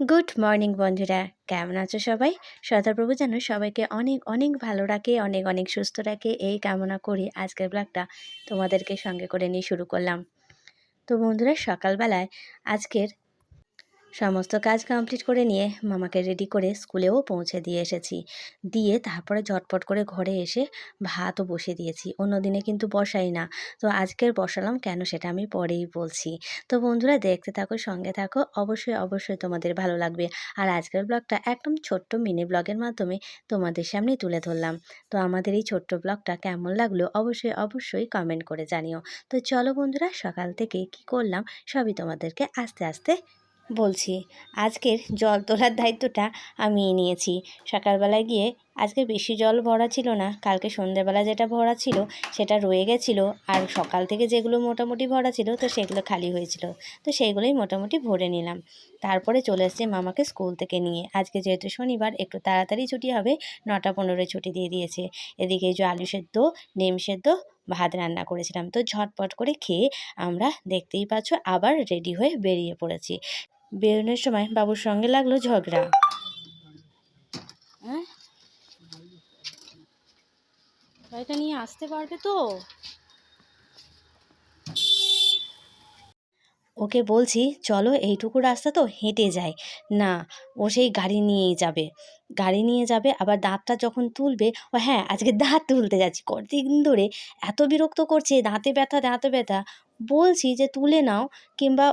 Good morning বন্ধুরা। কেমন আছো সবাই? সদাপ্রভু যেন সবাইকে অনেক অনেক ভালো রাখে, অনেক অনেক সুস্থ রাখে। এই কামনা করে আজকের ব্লগটা তোমাদেরকে সঙ্গে করে নিয়ে শুরু করলাম। তো বন্ধুরা, সকালবেলায় আজকের সমস্ত কাজ কমপ্লিট করে নিয়ে মামাকে রেডি করে স্কুলেও পৌঁছে দিয়ে এসেছি। দিয়ে তারপরে ঝটপট করে ঘরে এসে ভাতও বসিয়ে দিয়েছি। অন্য দিনে কিন্তু বসাই না। তো আজকের বসালাম কেন সেটা আমি পরেই বলছি। তো বন্ধুরা দেখতে থাকো, সঙ্গে থাকো। অবশ্যই অবশ্যই তোমাদের ভালো লাগবে। আর আজকের ব্লগটা একদম ছোট্ট মিনি ব্লগের মাধ্যমে তোমাদের সামনে তুলে ধরলাম। তো আমাদের এই ছোট্ট ব্লগটা কেমন লাগল অবশ্যই অবশ্যই কমেন্ট করে জানিও। তো চলো বন্ধুরা, সকাল থেকে কি করলাম সবই তোমাদেরকে আস্তে আস্তে বলছি, আজকের জল তোলার দায়িত্বটা আমি নিয়েছি। সকালবেলায় গিয়ে আজকে বেশি জল ভরা ছিল না, কালকে সন্ধ্যেবেলা যেটা ভরা ছিল সেটা রয়ে গেছিল, আর সকাল থেকে যেগুলো মোটামুটি ভরা ছিল তো সেগুলো খালি হয়েছিল, তো সেইগুলোই মোটামুটি ভরে নিলাম। তারপরে চলে এসছে মামাকে স্কুল থেকে নিয়ে। আজকে যেহেতু শনিবার, একটু তাড়াতাড়ি ছুটি হবে, নটা পনেরোয় ছুটি দিয়ে দিয়েছে। এদিকে যে আলু সেদ্ধ ডিম সেদ্ধ, ভাত রান্না করেছিলাম। তো ঝটপট করে খেয়ে আমরা দেখতেই পাচ্ছ আবার রেডি হয়ে বেরিয়ে পড়েছি। বেরোনোর সময় বাবুর সঙ্গে লাগল ঝগড়া। হ্যাঁ? গাড়িটা নিয়ে আসতে পারবে তো? ওকে বলছি চলো এইটুকু রাস্তা তো হেঁটে যাই। না ও সেই গাড়ি নিয়েই যাবে। গাড়ি নিয়ে যাবে আবার দাঁতটা যখন তুলবে ও হ্যাঁ আজকে দাঁত তুলতে যাচ্ছি। কদিন ধরে এত বিরক্ত করছে দাঁতে ব্যথা দাঁতে ব্যথা। বলছি যে তুলে নাও কিংবা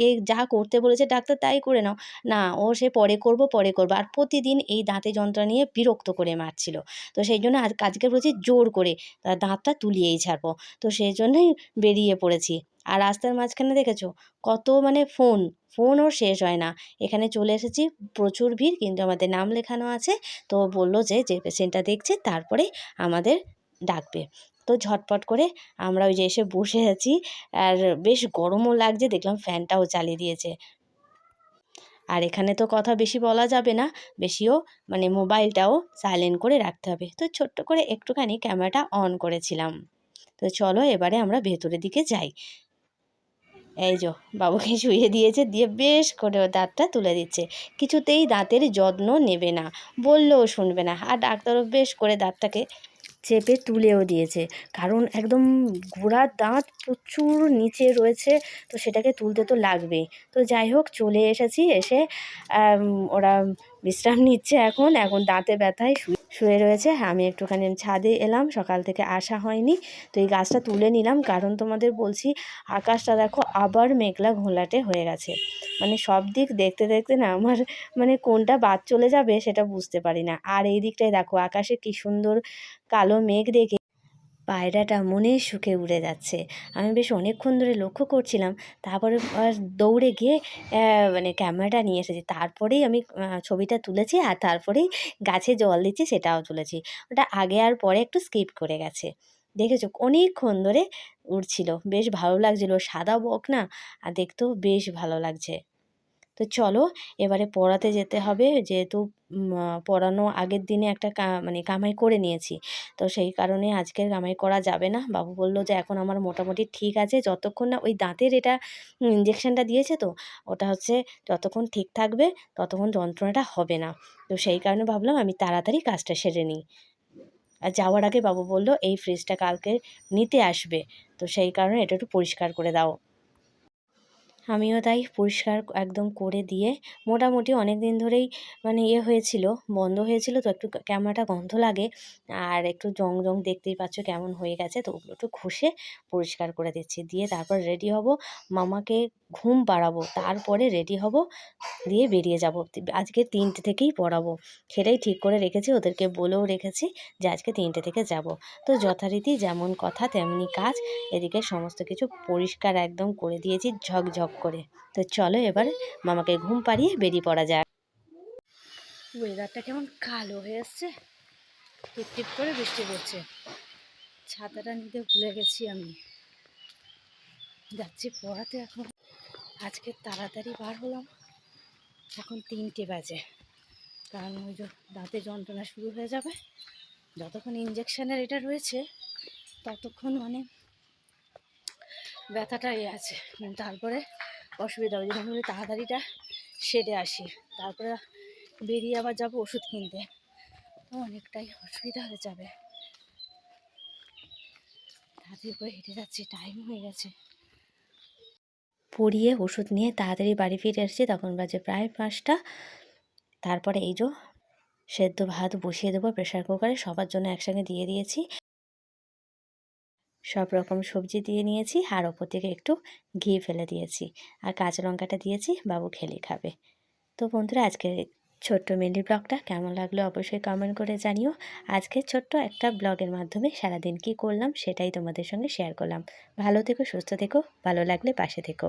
এ যা করতে বলেছে ডাক্তার তাই করে নাও। না, ও সে পরে করব পরে করব। আর প্রতিদিন এই দাঁতে যন্ত্রণা নিয়ে বিরক্ত করে মারছিল। তো সেই জন্য আজ, আজকে বলছি জোর করে তার দাঁতটা তুলিয়েই ছাড়বো। তো সেই জন্যই বেরিয়ে পড়েছি। আর রাস্তার মাঝখানে দেখেছ কত মানে ফোন ফোনও শেষ হয় না। এখানে চলে এসেছি, প্রচুর ভিড় কিন্তু আমাদের নাম লেখানো আছে। তো বলল যে যে পেশেন্টটা দেখছে তারপরে আমাদের ডাকবে। তো ঝটপট করে আমরা ওই যে এসে বসে আছি। আর বেশ গরমও লাগছে, দেখলাম ফ্যানটাও চালিয়ে দিয়েছে। আর এখানে তো কথা বেশি বলা যাবে না, বেশিও মানে মোবাইলটাও সাইলেন্ট করে রাখতে হবে। তো ছোট্ট করে একটুখানি ক্যামেরাটা অন করেছিলাম। তো চলো এবারে আমরা ভেতরের দিকে যাই। এই যো, বাবুকে শুয়ে দিয়েছে, দিয়ে বেশ করে ও দাঁতটা তুলে দিচ্ছে। কিছুতেই দাঁতের যত্ন নেবে না, বললেও শুনবে না। আর ডাক্তারও বেশ করে দাঁতটাকে চেপে তুলেও দিয়েছে। কারণ একদম গোড়ার দাঁত প্রচুর নিচে রয়েছে, তো সেটাকে তুলতে তো লাগবেই। তো যাই হোক, চলে এসেছি, এসে ওরা বিশ্রাম নিচ্ছে এখন এখন দাঁতে ব্যথায় শুয়ে রয়েছে। আমি একটুখানি ছাদে এলাম, সকাল থেকে আসা হয়নি। তো এই গাছটা তুলে নিলাম, কারণ তোমাদের বলছি, আকাশটা দেখো আবার মেঘলা ঘোলাটে হয়ে গেছে। মানে সব দিক দেখতে দেখতে না আমার মানে কোনটা বাদ চলে যাবে সেটা বুঝতে পারি না। আর এই দিকটায় দেখো, আকাশে কি সুন্দর কালো মেঘ দেখে পায়রাটা মনের সুখে উড়ে যাচ্ছে। আমি বেশ অনেকক্ষণ ধরে লক্ষ্য করছিলাম, তারপরে দৌড়ে গিয়ে মানে ক্যামেরাটা নিয়ে এসেছি। তারপরেই আমি ছবিটা তুলেছি আর তারপরেই গাছে জল দিচ্ছি, সেটাও তুলেছি। ওটা আগে আর পরে একটু স্কিপ করে গেছে। দেখেছ, অনেকক্ষণ ধরে উড়ছিল। বেশ ভালো লাগছিল। সাদা বক না, আর দেখতেও বেশ ভালো লাগছে। তো চলো, এবারে পড়াতে যেতে হবে। যেহেতু পড়ানো আগের দিনে একটা মানে কামাই করে নিয়েছি। তো সেই কারণে আজকের কামাই করা যাবে না। বাবু বলল যে, এখন আমার মোটামুটি ঠিক আছে। যতক্ষণ না ওই দাঁতের এটা ইঞ্জেকশানটা দিয়েছে তো, ওটা হচ্ছে যতক্ষণ ঠিক থাকবে, ততক্ষণ যন্ত্রণাটা হবে না। তো সেই কারণে ভাবলাম আমি তাড়াতাড়ি কাজটা সেরে নিই। আর যাওয়ার আগে বাবু বলল, এই ফ্রিজটা কালকে নিতে আসবে। তো সেই কারণে এটা একটু পরিষ্কার করে দাও। আমিও তাই পরিষ্কার একদম করে দিয়ে মোটামুটি অনেক দিন ধরেই মানে ইয়ে হয়েছিল, বন্ধ হয়েছিল, তো একটু ক্যামেরাটা গন্ধ লাগে। আর একটু জং জং দেখতেই পাচ্ছ কেমন হয়ে গেছে, তো ওগুলো একটু ঘষে পরিষ্কার করে দিচ্ছি। দিয়ে তারপর রেডি হব, মামাকে ঘুম পাড়াবো, তারপরে রেডি হব, দিয়ে বেরিয়ে যাব। আজকে তিনটে থেকেই পড়াবো। সেটাই ঠিক করে রেখেছি, ওদেরকে বলেও রেখেছি যে আজকে তিনটে থেকে যাব। তো যথারীতি যেমন কথা, তেমনি কাজ, এদিকে সমস্ত কিছু পরিষ্কার একদম করে দিয়েছি, ঝকঝক করে। তো চলো এবার মামাকে ঘুম পাড়িয়ে বেরিয়ে পড়া যায় ওয়েদারটা কেমন কালো হয়ে টিপ টিপ করে বৃষ্টি পড়ছে। ছাতাটা নিতে ভুলে গেছি আমি। যাচ্ছি পড়াতে এখন। আজকে তাড়াতাড়ি বার হলাম। এখন তিনটে বাজে। কারণ ওই যে দাঁতে যন্ত্রণা শুরু হয়ে যাবে। যতক্ষণ ইঞ্জেকশানের এটা রয়েছে, ততক্ষণ মানে ব্যথাটাই আছে। তারপরে অসুবিধা হবে। আমি তাড়াতাড়িটা সেরে আসি। তারপরে বেরিয়ে আবার যাব ওষুধ কিনতে। তো অনেকটাই অসুবিধা হয়ে যাবে। তাড়াতাড়ি হেঁটে যাচ্ছি। টাইম হয়ে গেছে। পড়িয়ে ওষুধ নিয়ে তাড়াতাড়ি বাড়ি ফিরে এসেছি তখন বাজে প্রায় পাঁচটা। তারপরে এই যে সেদ্ধ ভাত বসিয়ে দেবো। প্রেশার কুকারে সবার জন্য একসঙ্গে দিয়ে দিয়েছি। সব রকম সবজি দিয়ে নিয়েছি আর ওপর থেকে একটু ঘি ফেলে দিয়েছি। আর কাঁচা লঙ্কাটা দিয়েছি, বাবু খেলে খাবে। তো বন্ধুরা আজকে ছোট্ট মিলি ব্লগটা কেমন লাগল অবশ্যই কমেন্ট করে জানিও। আজকে ছোট্ট একটা ব্লগের মাধ্যমে সারাদিন কি করলাম সেটাই তোমাদের সঙ্গে শেয়ার করলাম। ভালো থেকো, সুস্থ থেকো, ভালো লাগলে পাশে থেকো।